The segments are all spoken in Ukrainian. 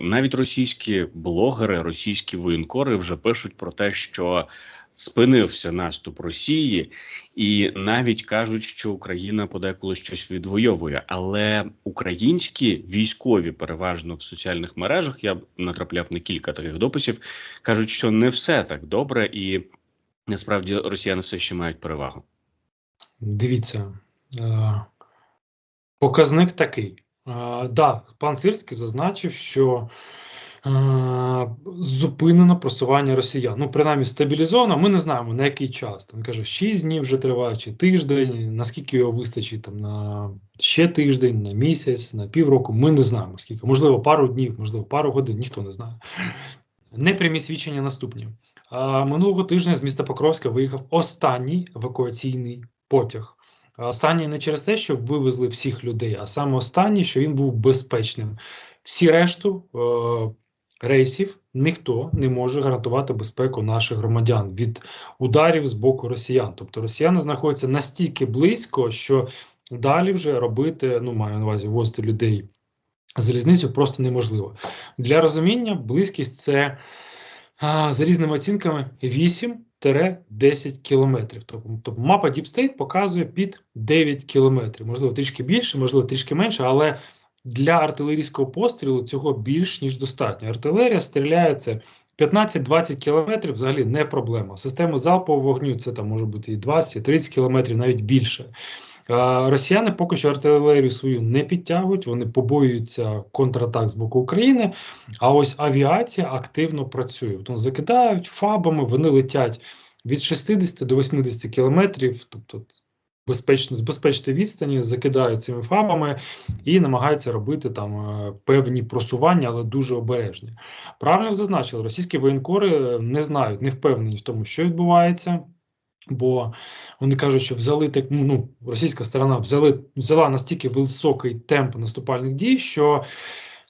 Навіть російські блогери, російські воєнкори вже пишуть про те, що спинився наступ Росії, і навіть кажуть, що Україна подеколи щось відвоює. Але українські військові, переважно в соціальних мережах, я натрапляв на кілька таких дописів, кажуть, що не все так добре, і насправді росіяни все ще мають перевагу. Дивіться, е, показник такий. Е, да, пан Сирський зазначив, що е, зупинено просування росіян. Ну, принаймні, стабілізовано. Ми не знаємо на який час. Там каже, 6 днів вже триває, чи тиждень, наскільки його вистачить там на ще тиждень, на місяць, на півроку. Ми не знаємо скільки. Можливо, пару днів, можливо, пару годин, ніхто не знає. Непрямі свідчення наступні. Минулого тижня з міста Покровська виїхав останній евакуаційний потяг. Останній не через те, що вивезли всіх людей, а саме останній, що він був безпечним. Всі решту е, рейсів ніхто не може гарантувати безпеку наших громадян від ударів з боку росіян. Тобто росіяни знаходяться настільки близько, що далі вже робити, ну маю на увазі возити людей залізницю просто неможливо. Для розуміння, близькість це за різними оцінками 8-10 кілометрів. Тобто мапа Deep State показує під 9 кілометрів. Можливо, трішки більше, можливо, трішки менше, але для артилерійського пострілу цього більш ніж достатньо. Артилерія стріляється 15-20 кілометрів взагалі не проблема. Система залпового вогню це там може бути і 20, і 30 кілометрів, навіть більше. Росіяни поки що артилерію свою не підтягують, вони побоюються контратак з боку України. А ось авіація активно працює. Тобто закидають фабами, вони летять від 60 до 80 кілометрів, тобто безпечно, з безпечної відстані закидають цими фабами і намагаються робити там е, певні просування, але дуже обережні. Правильно зазначили, російські воєнкори не знають, не впевнені в тому, що відбувається. Бо вони кажуть, що взяли так, ну російська сторона взяли, взяла настільки високий темп наступальних дій, що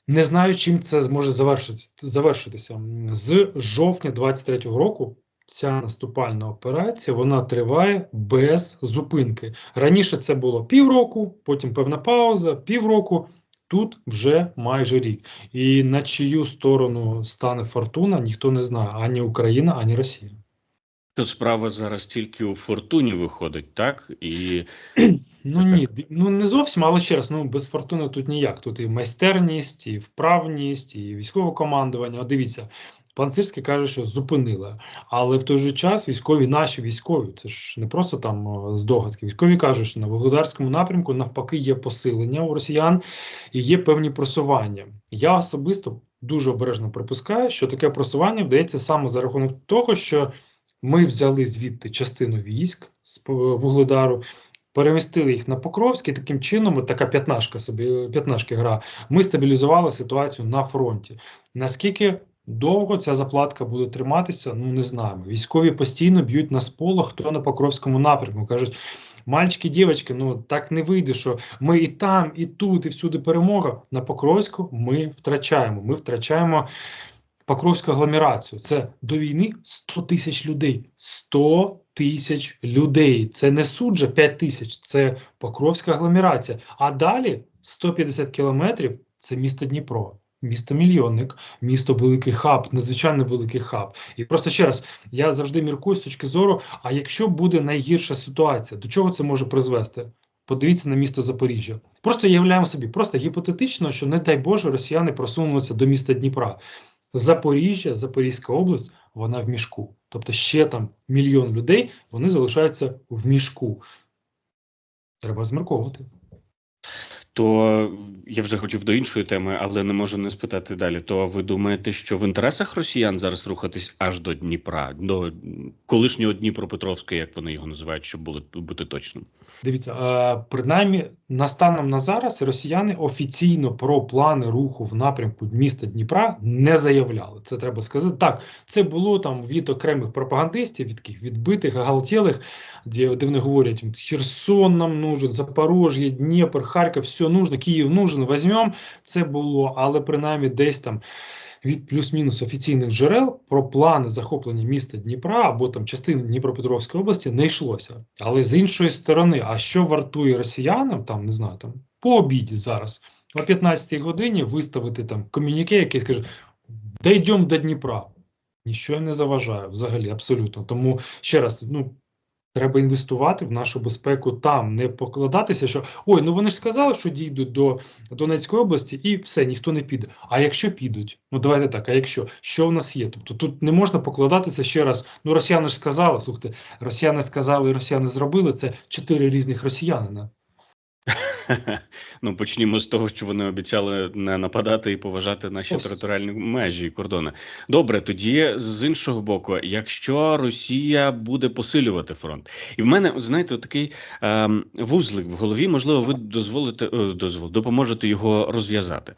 не знаю, чим це зможе завершити, завершитися. З жовтня 23-го року ця наступальна операція вона триває без зупинки. Раніше це було півроку, потім певна пауза, півроку. Тут вже майже рік. І на чию сторону стане фортуна, ніхто не знає ані Україна, ані Росія. То справа зараз тільки у фортуні виходить, так? І ну ні, ну не зовсім, але ще раз, ну без фортуни тут ніяк. Тут і майстерність, і вправність, і військове командування. От дивіться, пан Сирський каже, що зупинили. Але в той же час військові, наші військові, це ж не просто там здогадки. Військові кажуть, що на Вугледарському напрямку навпаки є посилення у росіян і є певні просування. Я особисто дуже обережно припускаю, що таке просування вдається саме за рахунок того, що. Ми взяли звідти частину військ з Вугледару, перемістили їх на Покровський. Таким чином, така п'ятнашка собі п'ятнашки гра. Ми стабілізували ситуацію на фронті. Наскільки довго ця заплатка буде триматися? Ну не знаємо. Військові постійно б'ють на сполох, хто на Покровському напрямку кажуть. Мальчики, дівчатки, ну так не вийде, що ми і там, і тут, і всюди перемога. На Покровську ми втрачаємо. Ми втрачаємо Покровську агломерацію. Це до війни 100 тисяч людей. 100 тисяч людей. Це не суджа 5 тисяч, це Покровська агломерація. А далі 150 кілометрів це місто Дніпро. Місто мільйонник, місто великий хаб, надзвичайно великий хаб. І просто ще раз я завжди міркую з точки зору: а якщо буде найгірша ситуація, до чого це може призвести? Подивіться на місто Запоріжжя. Просто уявляємо собі, просто гіпотетично, що не дай Боже, росіяни просунулися до міста Дніпра. Запоріжжя, Запорізька область, вона в мішку. Тобто ще там мільйон людей вони залишаються в мішку. Треба змірковувати то я вже хотів до іншої теми, але не можу не спитати далі. То ви думаєте, що в інтересах росіян зараз рухатись аж до Дніпра, до колишнього Дніпропетровська, як вони його називають, щоб були бути точним? Дивіться, принаймні на станом на зараз росіяни офіційно про плани руху в напрямку міста Дніпра не заявляли. Це треба сказати. Так, це було там від окремих пропагандистів, від таких відбитих, галтєлих, де, де вони говорять: Херсон нам нужен, Запорожжя, Дніпр, Харків все нужно, Київ нужен, візьмемо. Це було, але принаймні десь там. Від плюс-мінус офіційних джерел про плани захоплення міста Дніпра або там частини Дніпропетровської області не йшлося. Але з іншої сторони, а що вартує росіянам, там не знаю, там по обіді зараз о 15-й годині виставити там комюніке, який скаже: дійдемо до Дніпра. Нічого не заважає взагалі, абсолютно. Тому ще раз, ну. Треба інвестувати в нашу безпеку там, не покладатися, що ой, ну вони ж сказали, що дійдуть до Донецької області, і все, ніхто не піде. А якщо підуть, ну давайте так. А якщо що в нас є? Тобто тут не можна покладатися ще раз. Ну росіяни ж сказали, слухайте, росіяни сказали, росіяни зробили це чотири різних росіянина. Ну, почнімо з того, що вони обіцяли не нападати і поважати наші Ось. територіальні межі і кордони. Добре, тоді з іншого боку, якщо Росія буде посилювати фронт, і в мене знаєте, такий ем, вузлик в голові, можливо, ви дозволите е, дозвол, допоможете його розв'язати.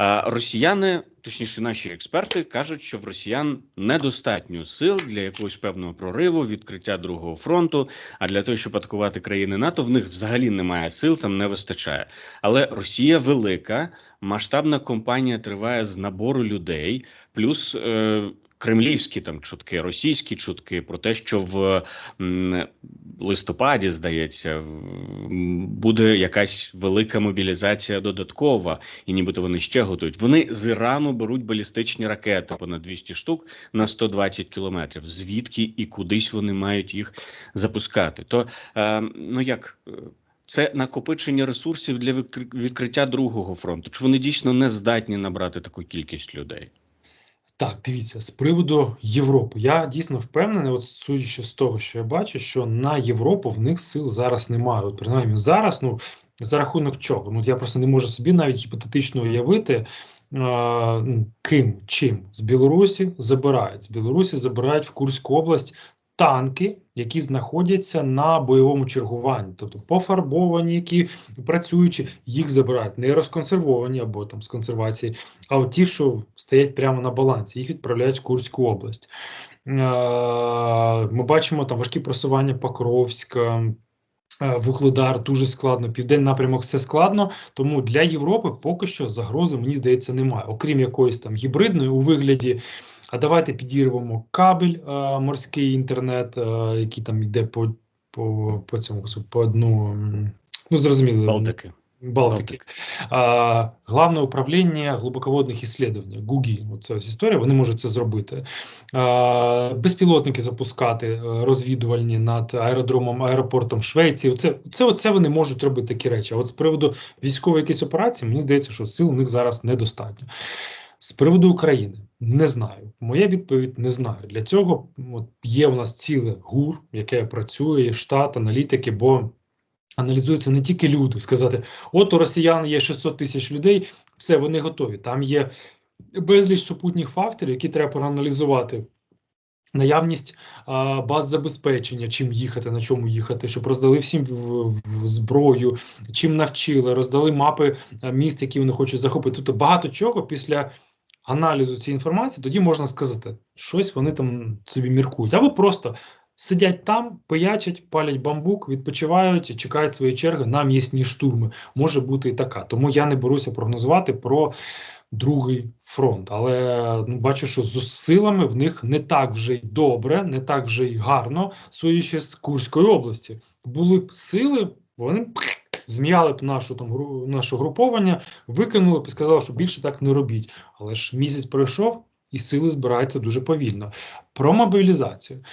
Е, росіяни, точніше, наші експерти кажуть, що в росіян недостатньо сил для якогось певного прориву, відкриття другого фронту. А для того, щоб атакувати країни НАТО, в них взагалі немає сил, там не вистачає. Але Росія велика, масштабна компанія триває з набору людей, плюс е, кремлівські там чутки, російські чутки про те, що в листопаді, здається, буде якась велика мобілізація додаткова, і нібито вони ще готують. Вони з Ірану беруть балістичні ракети понад 200 штук на 120 кілометрів. Звідки і кудись вони мають їх запускати? То е, ну як. е, Це накопичення ресурсів для відкри- відкриття другого фронту. Чи вони дійсно не здатні набрати таку кількість людей? Так, дивіться, з приводу Європи. Я дійсно впевнений, от судячи з того, що я бачу, що на Європу в них сил зараз немає. От принаймні зараз, ну за рахунок чого? Ну я просто не можу собі навіть гіпотетично уявити, ким чим з Білорусі забирають. З Білорусі забирають в Курську область танки, які знаходяться на бойовому чергуванні, тобто пофарбовані, які працюючі, їх забирають, не розконсервовані або там з консервації, а от ті, що стоять прямо на балансі, їх відправляють в Курську область. Е, Ми бачимо там важкі просування Покровська. е, Вугледар дуже складно, південний напрямок все складно, тому для Європи поки що загрози, мені здається, немає. Окрім якоїсь там гібридної у вигляді. А давайте підірвемо кабель е, морський інтернет, е, який там йде по, по, по цьому по одну. Ну, зрозуміло, Балтики. Балтики. А, Главне управління глибоководних ГУГІ, оце ось історія, вони можуть це зробити. А, Безпілотники запускати е, розвідувальні над аеродромом, аеропортом Швеції. Це, це, оце вони можуть робити такі речі. А от з приводу військової якісь операції, мені здається, що сил у них зараз недостатньо. З приводу України не знаю. Моя відповідь не знаю. Для цього от, є у нас ціле ГУР, яке працює, штат, аналітики, бо аналізуються не тільки люди, сказати, от у росіян є 600 тисяч людей, все, вони готові. Там є безліч супутніх факторів, які треба проаналізувати. Наявність а, баз забезпечення, чим їхати, на чому їхати, щоб роздали всім в, в, зброю, чим навчили, роздали мапи міст, які вони хочуть захопити. Тобто багато чого після аналізу цієї інформації тоді можна сказати, щось вони там собі міркують. Або просто сидять там, пиячать, палять бамбук, відпочивають, чекають своєї черги на м'ясні штурми. Може бути і така. Тому я не беруся прогнозувати про другий фронт. Але ну, бачу, що з силами в них не так вже й добре, не так вже й гарно, судячи з Курської області. Були б сили, вони б зм'яли б нашу там гру, наше груповання, викинули б і сказали, що більше так не робіть. Але ж місяць пройшов, і сили збираються дуже повільно. Про мобілізацію.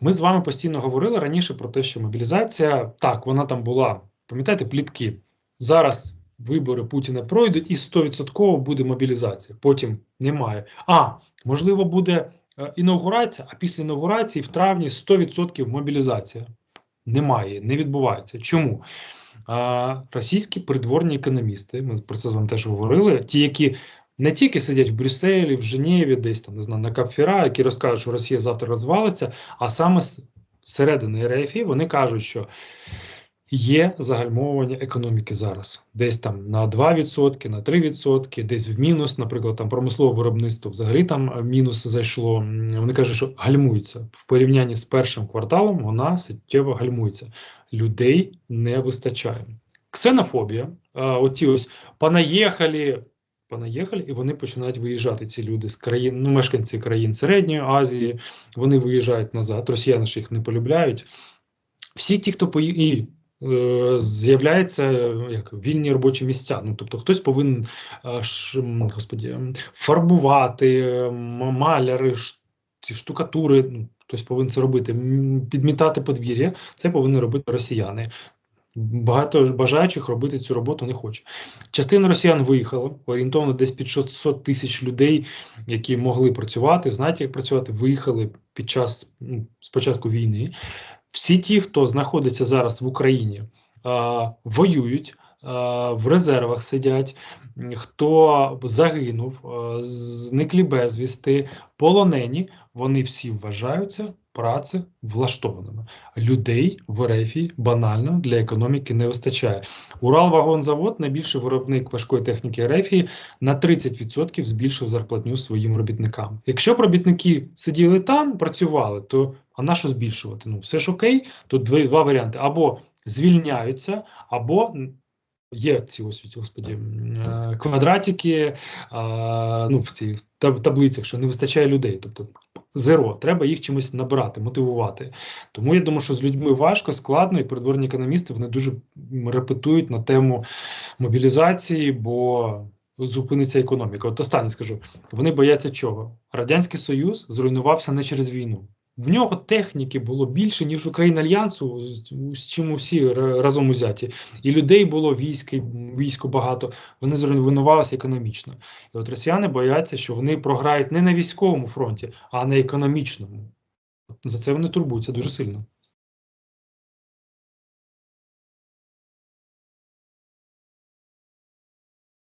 Ми з вами постійно говорили раніше про те, що мобілізація так, вона там була. Пам'ятаєте, плітки. Зараз вибори Путіна пройдуть, і 100% буде мобілізація. Потім немає. А можливо, буде е, інаугурація, а після інаугурації в травні 100% мобілізація. Немає, не відбувається. Чому? А, Російські придворні економісти, ми про це з вами теж говорили, ті, які не тільки сидять в Брюсселі, в Женєві, десь там не знаю, на Капфіра, які розкажуть, що Росія завтра розвалиться, а саме з середини РФ вони кажуть, що є загальмовування економіки зараз, десь там на 2%, на 3%, десь в мінус, наприклад, там промислове виробництво взагалі там в мінус зайшло. Вони кажуть, що гальмується в порівнянні з першим кварталом. Вона суттєво гальмується. Людей не вистачає. Ксенофобія, а, оті ось понаїхали, понаїхали, і вони починають виїжджати. Ці люди з країн, ну мешканці країн Середньої Азії, вони виїжджають назад. Росіяни ж їх не полюбляють. Всі ті, хто пої... і е, з'являються е, як вільні робочі місця. Ну тобто, хтось повинен е, ш, господі, фарбувати, маляри, штукатури. Ну, хтось повинен це робити. Підмітати подвір'я. Це повинні робити росіяни. Багато бажаючих робити цю роботу не хоче. Частина росіян виїхала, орієнтовно десь під 600 тисяч людей, які могли працювати, знаєте, як працювати, виїхали під час спочатку війни. Всі ті, хто знаходиться зараз в Україні, воюють, в резервах сидять, хто загинув, зниклі безвісти, полонені, вони всі вважаються працевлаштованими. Людей в РФ банально для економіки не вистачає. Уралвагонзавод, найбільший виробник важкої техніки РФ, на 30% збільшив зарплатню своїм робітникам. Якщо б робітники сиділи там, працювали, то а на що збільшувати? Ну, все ж окей, тут два, варіанти: або звільняються, або є ці ось господі е, квадратики ну, в цій таблицях, що не вистачає людей. Тобто зеро, треба їх чимось набирати, мотивувати. Тому я думаю, що з людьми важко, складно, і придворні економісти вони дуже репетують на тему мобілізації, бо зупиниться економіка. От останнє скажу: вони бояться чого? Радянський Союз зруйнувався не через війну. В нього техніки було більше, ніж Україна Альянсу, з- чим всі разом узяті. І людей було військо, військо багато. Вони зруйнувалися економічно. І от росіяни бояться, що вони програють не на військовому фронті, а на економічному. За це вони турбуються дуже сильно.